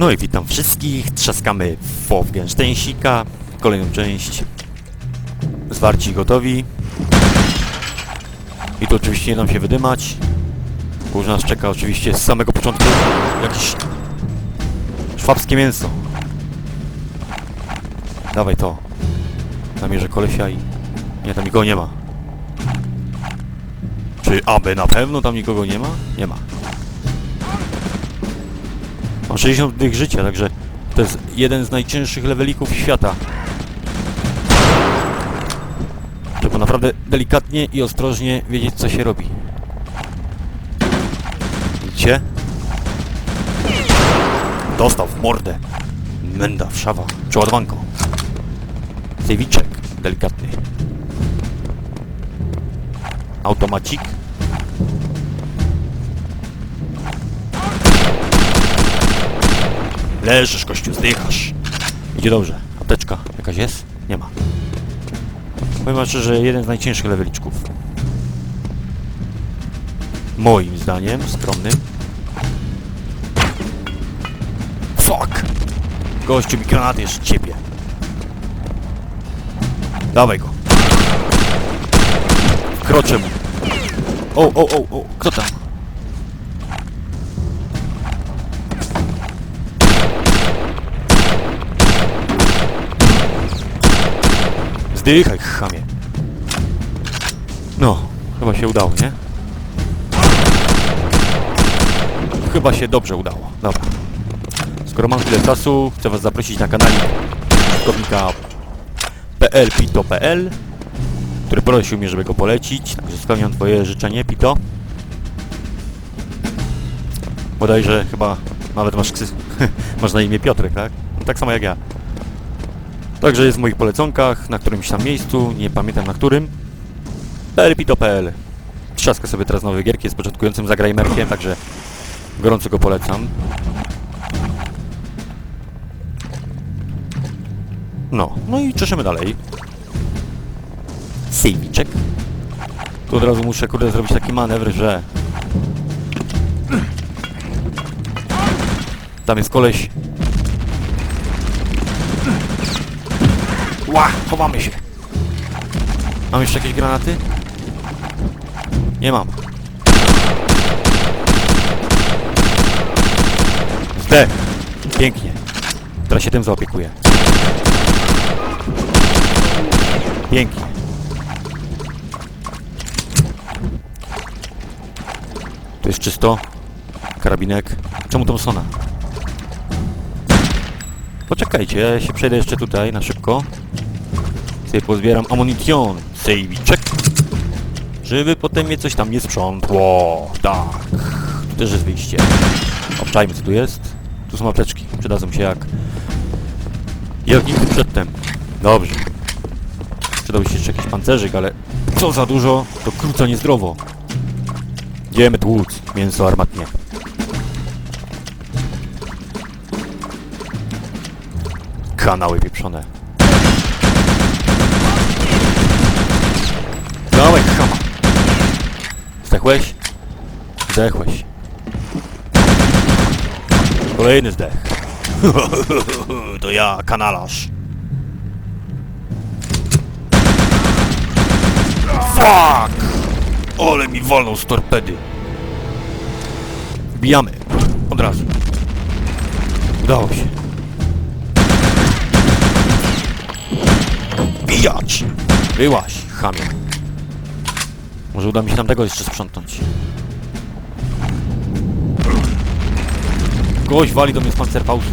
No i witam wszystkich, trzaskamy Wolfgensteinsika, kolejną część. Zwarci gotowi. I tu oczywiście nie dam się wydymać. Już nas czeka oczywiście z samego początku jakieś szwabskie mięso. Dawaj to. Namierzę kolesia i... Nie, tam nikogo nie ma. Czy aby na pewno tam nikogo nie ma? Nie ma. Mam 60 dych życia, także to jest jeden z najcięższych levelików świata. Trzeba naprawdę delikatnie i ostrożnie wiedzieć, co się robi. Widzicie? Dostał w mordę. Menda, wszawa. Przeładowanko. Sejwiczek delikatny. Automacik. Leżysz, kościół, zdychasz. Idzie dobrze. Apteczka jakaś jest? Nie ma. Powiem szczerze, że jeden z najcięższych leveliczków. Moim zdaniem, skromnym. Fuck! Gościu mi granat jeszcze ciebie. Dawaj go. Kroczę mu. O, o, o, o, kto tam? Zdychaj, chamie. No, chyba się udało, nie? Chyba się dobrze udało. Dobra. Skoro mam tyle czasu, chcę was zaprosić na kanał użytkownika plpito.pl który prosił mnie, żeby go polecić, także spełniam twoje życzenie, Pito. Bodajże chyba nawet masz, masz na imię Piotrek, tak? No, tak samo jak ja. Także jest w moich poleconkach, na którymś tam miejscu, nie pamiętam na którym. plpito.pl Trzaska sobie teraz nowe gierki z początkującym zagrajmerkiem, także gorąco go polecam. No, no i czeszymy dalej. Sejwiczek. Tu od razu muszę, kurde, zrobić taki manewr, że... Tam jest koleś. Ła, chowamy się. Mam jeszcze jakieś granaty? Nie mam. Zdech. Pięknie. Teraz się tym zaopiekuję. Pięknie. Tu jest czysto. Karabinek. Czemu Thompsona? Poczekajcie, ja się przejdę jeszcze tutaj na szybko. Sobie pozbieram amunicjon. Sejwiczek. Żeby potem mnie coś tam nie sprzątło. Tak. Tu też jest wyjście. Obczajmy co tu jest. Tu są apteczki. Przydadzą się jak... Jak nigdy przedtem. Dobrze. Przydałby się jeszcze jakiś pancerzyk, ale co za dużo, to króca niezdrowo. Idziemy tłuc mięso armatnie. Kanały pieprzone. Dawaj, chama. Zdechłeś? Zdechłeś. Kolejny zdech. to ja, kanalarz. Fuck! Ole mi wolną z torpedy. Wbijamy. Od razu. Udało się. Bijać! Byłaś, chamie. Może uda mi się tamtego jeszcze sprzątnąć. Gość wali do mnie z pancerpausu.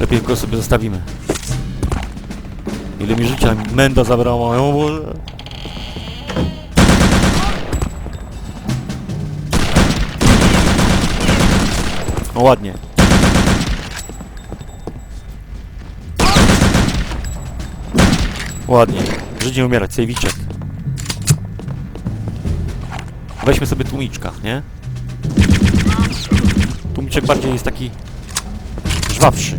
Lepiej go sobie zostawimy. Ile mi życia menda zabrała, o Boże. No ładnie. Ładnie. Żyć nie umierać, sejwiczek. Weźmy sobie tłumiczka, nie? Tłumiczek bardziej jest taki... żwawszy.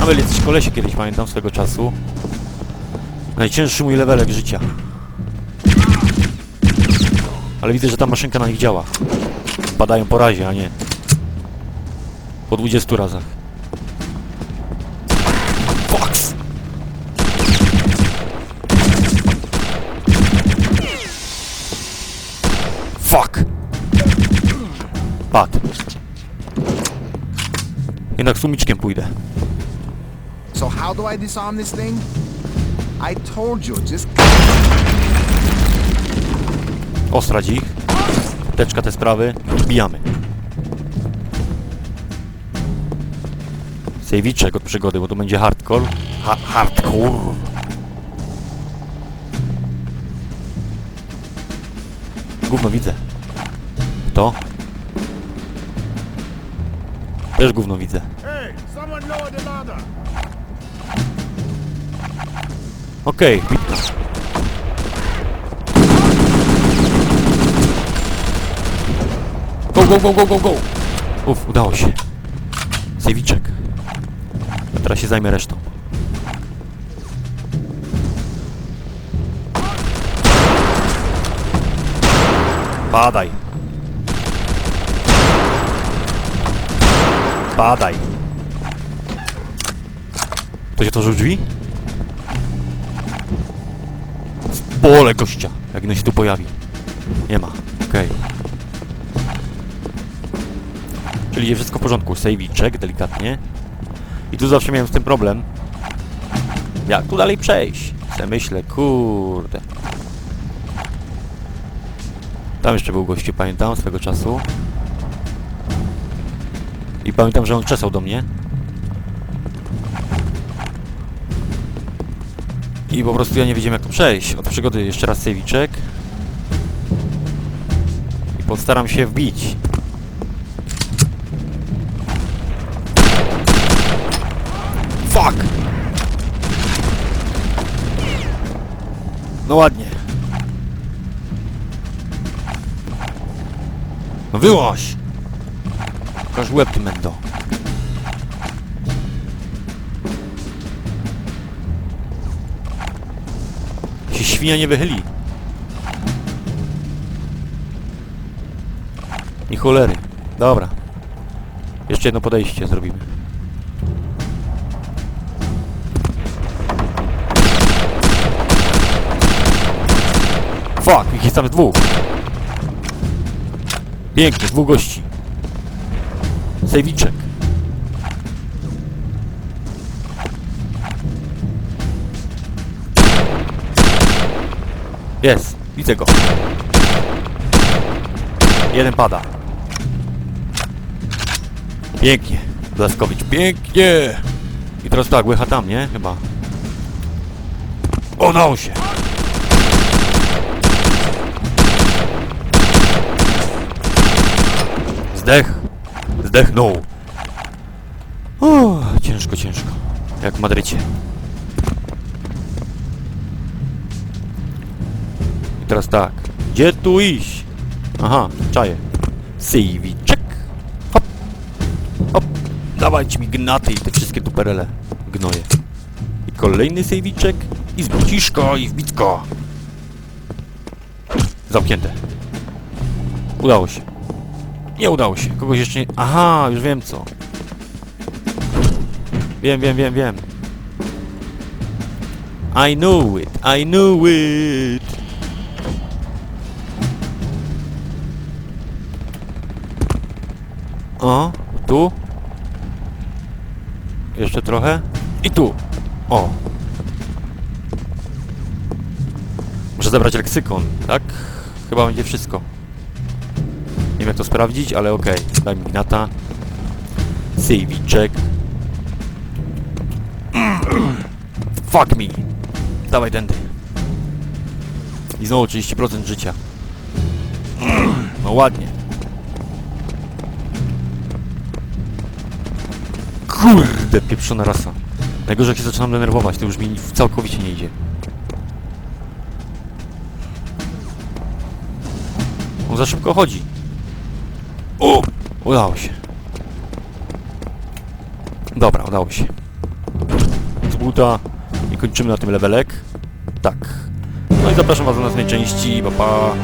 A byli jacyś kolesie kiedyś, pamiętam, swego czasu. Najcięższy mój levelek życia. Ale widzę, że ta maszynka na nich działa. Padają po razie, a nie po 20 razach. Fox! Fuck! Padł. Jednak sumiczkiem pójdę. So how do I disarm this thing? I told you, just Ostrać ich. Teczka te sprawy. Wbijamy. Sejwiczek od przygody, bo to będzie hardcore. Ha hardcore. Gówno widzę. Kto? Też gówno widzę. Okej, okay, go, go, go, go, go! Uf, udało się. Sejwiczek. A teraz się zajmę resztą. Padaj. Padaj. Ktoś otworzył drzwi? Pole gościa, jak no się tu pojawi. Nie ma, okej. Czyli wszystko w porządku, sejwiczek, delikatnie. I tu zawsze miałem z tym problem. Jak tu dalej przejść? Se myślę, kurde. Tam jeszcze był gościu, pamiętam, swego czasu. I pamiętam, że on krzesał do mnie. I po prostu ja nie wiedziałem jak to przejść. Od przygody jeszcze raz sejwiczek. I postaram się wbić. Fuck! No ładnie. No wyłaś! Pokaż łeb mendo. się świnia nie wychyli. I cholery. Dobra. Jeszcze jedno podejście zrobimy. Fuck, ich jest tam dwóch. Pięknie, dwóch gości. Sejwiczek. Jest, widzę go. Jeden pada. Pięknie. Blaskowicz, pięknie! I teraz tak, łycha tam, nie? Chyba. Udało się! Zdech! Zdechnął! Uff, ciężko, ciężko. Jak w Madrycie. I teraz tak. Gdzie tu iść? Aha, czaję. Sejwiczek. Hop. Hop. Dawajcie mi gnaty i te wszystkie duperele. Gnoje. I kolejny sejwiczek. I zbociszko i wbitko. Zamknięte. Udało się. Nie udało się. Kogoś jeszcze nie... Aha, już wiem co. Wiem, wiem, wiem, wiem. I knew it. I knew it. O, tu. Jeszcze trochę. I tu. O. Muszę zabrać leksykon, tak? Chyba będzie wszystko. Jak to sprawdzić, ale okej. Daj mi gnata. Sejwiczek. Fuck me. Dawaj tędy. I znowu 30% życia. No ładnie. Kurde, pieprzona rasa. Najgorzej jak się zaczynam denerwować, to już mi całkowicie nie idzie. On za szybko chodzi. O! Udało się. Dobra, udało się. Z buta i kończymy na tym levelek. Tak. No i zapraszam was do następnej części. Pa, pa.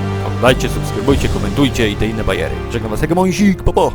pa. Subskrybujcie, komentujcie i te inne bajery. Żegnam was, Hegemońsik, popo!